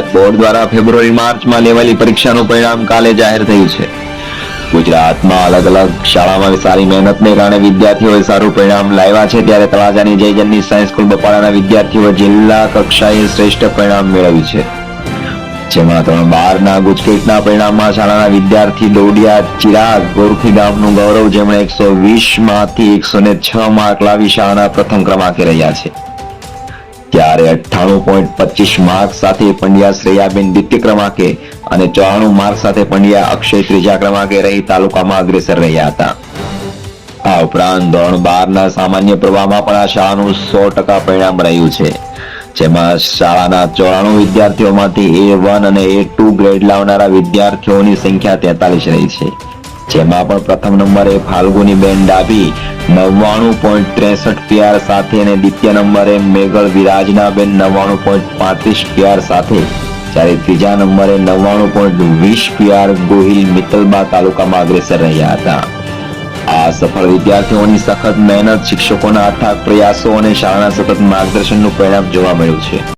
Gujarat board દ્વારા ફેબ્રુઆરી, માર્ચમાં લેવાયેલી પરીક્ષાનું પરિણામ કાલે જાહેર થયું છે. ગુજરાતમાં અલગ અલગ શાળામાં સારી મહેનતને કારણે વિદ્યાર્થીઓએ સારું પરિણામ લાવ્યા છે. ત્યારે તળાજાની જયજનની સાયન્સ સ્કૂલ બપાડાના વિદ્યાર્થીઓ જિલ્લા કક્ષાએ શ્રેષ્ઠ પરિણામ મેળવ્યું છે. જેમાં ત્રણ બારના ગુજકેટના પરિણામમાં શાળાના વિદ્યાર્થી દોડિયા ચિરાગ ગોરખી ગામનું ગૌરવ, જેમણે એકસો વીસમાંથી એકસો ને છ માર્ક લાવી શાળાના પ્રથમ ક્રમાંકે રહ્યા છે. ત્યારે અઠ્ઠાણું પોઈન્ટ પચીસ માર્ક સાથે પંડ્યા શ્રેયાબેન દ્વિતીય ક્રમાંકે અને ચોરાણું માર્ક સાથે પંડ્યા અક્ષય ત્રીજા ક્રમાંકે રહી તાલુકામાં અગ્રેસર રહ્યા હતા. આ ઉપરાંત ધોરણ બાર ના સામાન્ય પ્રવાહમાં પણ આ શાળાનું સો ટકા પરિણામ રહ્યું છે. જેમાં શાળાના ચોરાણું વિદ્યાર્થીઓમાંથી એ વન અને એ ટુ ગ્રેડ લાવનારા વિદ્યાર્થીઓની સંખ્યા તેતાલીસ રહી છે. જેમાં પણ પ્રથમ નંબરે ફાલ્ગુની બેન ડાભી નવ્વાણું પોઈન્ટ ત્રેસઠ પીઆર સાથે અને દ્વિતીય નંબરે મેઘલ વિરાજના બેન નવ્વાણું પોઈન્ટ પાંત્રીસ પીઆર સાથે. જ્યારે ત્રીજા નંબરે નવ્વાણું પોઈન્ટ વીસ પીઆર ગોહિલ મિત્તલબા તાલુકામાં અગ્રેસર રહ્યા હતા. આ સફળ વિદ્યાર્થીઓની સખત મહેનત, શિક્ષકોના અથાગ પ્રયાસો અને શાળાના સતત માર્ગદર્શનનું પરિણામ જોવા મળ્યું છે.